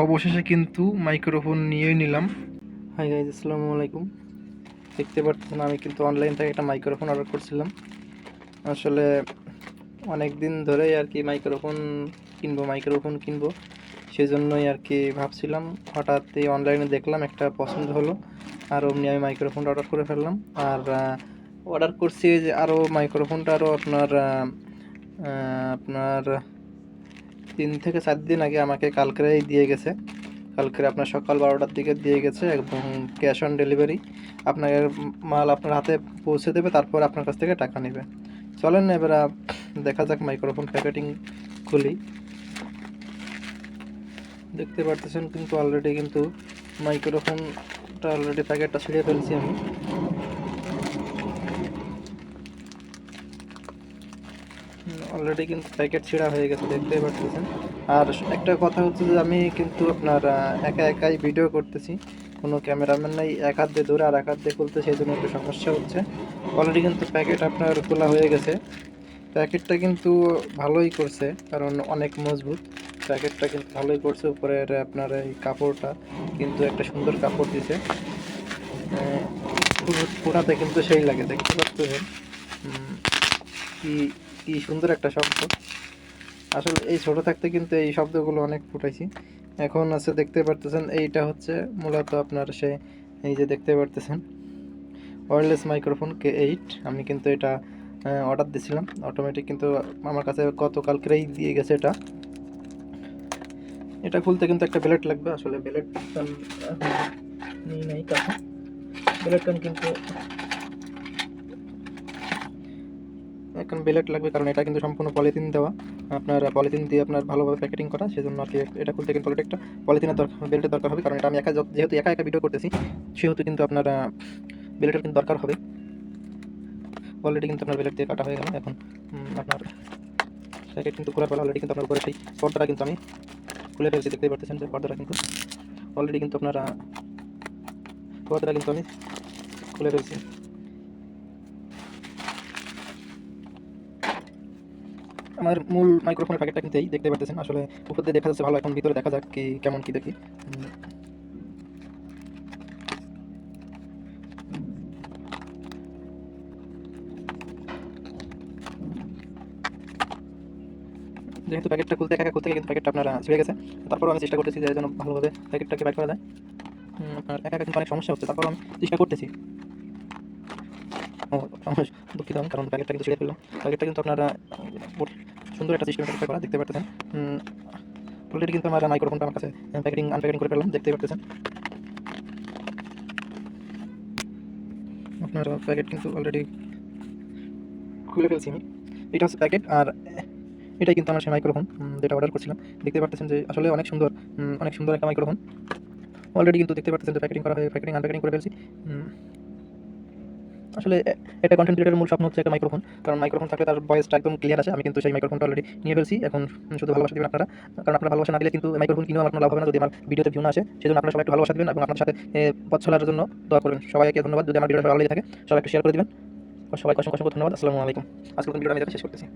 অবশেষে কিন্তু মাইক্রোফোন নিয়ে নিলাম। হাই গাইজ আসসালামু আলাইকুম। দেখতে পাচ্ছেন, আমি কিন্তু অনলাইন থেকে একটা মাইক্রোফোন অর্ডার করছিলাম। আসলে অনেক দিন ধরেই আর কি মাইক্রোফোন কিনবো মাইক্রোফোন কিনবো। সেজন্যই আর কি ভাবছিলাম, হঠাৎ এই অনলাইনে দেখলাম একটা পছন্দ হলো, আর অমনি আমি মাইক্রোফোনটা অর্ডার করে ফেললাম। আর অর্ডার করছি যে আরও মাইক্রোফোনটা আরও আপনার আপনার তিন থেকে চার দিন আগে আমাকে কালকেরাই দিয়ে গেছে। কালকে আপনার সকাল বারোটার দিকে দিয়ে গেছে এবং ক্যাশ অন ডেলিভারি। আপনার মাল আপনার হাতে পৌঁছে দেবে, তারপর আপনার কাছ থেকে টাকা নেবে। চলেন না এবার দেখা যাক মাইক্রোফোন প্যাকেটিং খুলি। দেখতে পারতেছেন কিন্তু অলরেডি কিন্তু মাইক্রোফোনটা অলরেডি প্যাকেটটা ছিঁড়ে ফেলছি আমি। অলরেডি কিন্তু প্যাকেট ছেঁড়া হয়ে গেছে, দেখতেই পাচ্ছেন আর একটা কথা হচ্ছে যে, আমি কিন্তু আপনার একা একাই ভিডিও করতেছি। কোনো ক্যামেরাম্যান নাই, এক হাত দিয়ে ধরে আর এক হাত দিয়ে খুলতে, সেই জন্য একটু সমস্যা হচ্ছে। অলরেডি কিন্তু প্যাকেট আপনার খোলা হয়ে গেছে। প্যাকেটটা কিন্তু ভালোই করছে, কারণ অনেক মজবুত। প্যাকেটটা কিন্তু ভালোই করছে, উপরের আপনার এই কাপড়টা, কিন্তু একটা সুন্দর কাপড় দিছে। পুরাতে কিন্তু সেই লাগে, দেখতে পাচ্ছেন? কি কি সুন্দর একটা শব্দ। আসলে এই ছোট থাকতে কিন্তু এই শব্দগুলো অনেক ফুটাইছি। এখন আছে দেখতে পারতেছেন, এইটা হচ্ছে মূলত আপনার সে, এই যে দেখতে পারতেছেন ওয়্যারলেস মাইক্রোফোন কে এইট আমি কিন্তু এটা অর্ডার দিয়েছিলাম অটোমেটিক কিন্তু আমার কাছে গতকালকেই দিয়ে গেছে এটা। এটা খুলতে কিন্তু একটা ব্লেড লাগবে, আসলে ব্লেড নিয়ে নেই কাছে। ব্লেড কিন্তু এখন বেলেট লাগবে, কারণ এটা কিন্তু সম্পূর্ণ পলিথিন দেওয়া। আপনার পলিথিন দিয়ে আপনার ভালোভাবে প্যাকেটিং করা, সেজন্য আর কি এটা খুলতে কিন্তু একটা পলিথিনের দরকার বেলেটের দরকার হবে। কারণ এটা আমি একা যেহেতু একা একা ভিডিও করতেছি, সেহেতু কিন্তু আপনার বেলেটের কিন্তু দরকার হবে। অলরেডি কিন্তু আপনার বেলেট দিয়ে কাটা হয়ে গেল। এখন আপনার প্যাকেট কিন্তু খোলার পর অলরেডি কিন্তু আপনার উপরে সেই পর্দাটা কিন্তু আমি খুলে ফেলছি, দেখতেই পারতেছেন যে পর্দাটা কিন্তু। অলরেডি কিন্তু আপনার পর্দাটা কিন্তু আমি খুলে ফেলছি। আমার মূল মাইক্রোফোনের প্যাকেটটা কিন্তু এই দেখতে পাচ্ছেন আসলে উপর দিয়ে দেখা যাচ্ছে ভালো, এখন ভিতরে দেখা যাক কি, কেমন কি দেখি। যেহেতু প্যাকেটটা খুলতে একা খুলতে কিন্তু প্যাকেটটা আপনারা ছিঁড়ে গেছে। তারপরও আমি চেষ্টা করতেছি যে যেন ভালোভাবে প্যাকেটটাকে বাইর করা যায়। আপনার একা একা কিন্তু অনেক সমস্যা হচ্ছে। তারপরও আমি চেষ্টা করতেছি। ও সমস্যা দুঃখিত, কারণ প্যাকেটটা কিন্তু ছিঁড়ে ফেললাম। প্যাকেটটা কিন্তু আপনারা সুন্দর একটা সিস্টেম করা দেখতে পারতেছেন। অলরেডি কিন্তু আমার মাইক্রোফোনটা আমার কাছে প্যাকেটিং আনপ্যাকেটিং করে ফেললাম দেখতে পারতেছেন। আপনার প্যাকেট কিন্তু অলরেডি খুলে ফেলছি আমি। এটা হচ্ছে প্যাকেট আর এটাই কিন্তু আমার সেই মাইক্রোফোন যেটা অর্ডার করছিলাম। দেখতে পারতেছেন যে আসলে অনেক সুন্দর অনেক সুন্দর একটা মাইক্রোফোন অলরেডি কিন্তু দেখতে পারতেছেন যে প্যাকেটিং করা হয়ে প্যাকেটিং আনপ্যাকেটিং করে ফেলছি। আসলে একটা কন্টেন্ট ক্রিয়েটারের মূল স্বপ্ন হচ্ছে একটা মাইক্রোফোন কারণ মাইক্রোফোন থাকলে তার ভয়েসটা একদম ক্লিয়ার আছে আমি কিন্তু সেই মাইক্রোফোনটা অলরেডি নিয়ে ফেলছি, এখন শুধু ভালোবাসা দেবেন আপনারা। কারণ আপনারা ভালোবাসা না দিলে কিন্তু মাইক্রোফোন কিনেও আমার কোনো লাভ হবে না যদি আমার ভিডিওতে ভিউ না আসে। জন্য আপনারা সবাই একটু ভালোবাসা দেবেন এবং আপনার সাথে পথ চলার জন্য দয়া করবেন। সবাইকে ধন্যবাদ। যদি আমার ভিডিওটা ভালো লেগে থাকে, সবাই একটু শেয়ার করে দেবেন। সবাই অসংখ্য ধন্যবাদ। আসসালামু আলাইকুম। আজকে ভিডিওটা আমি শেষ করতেছি।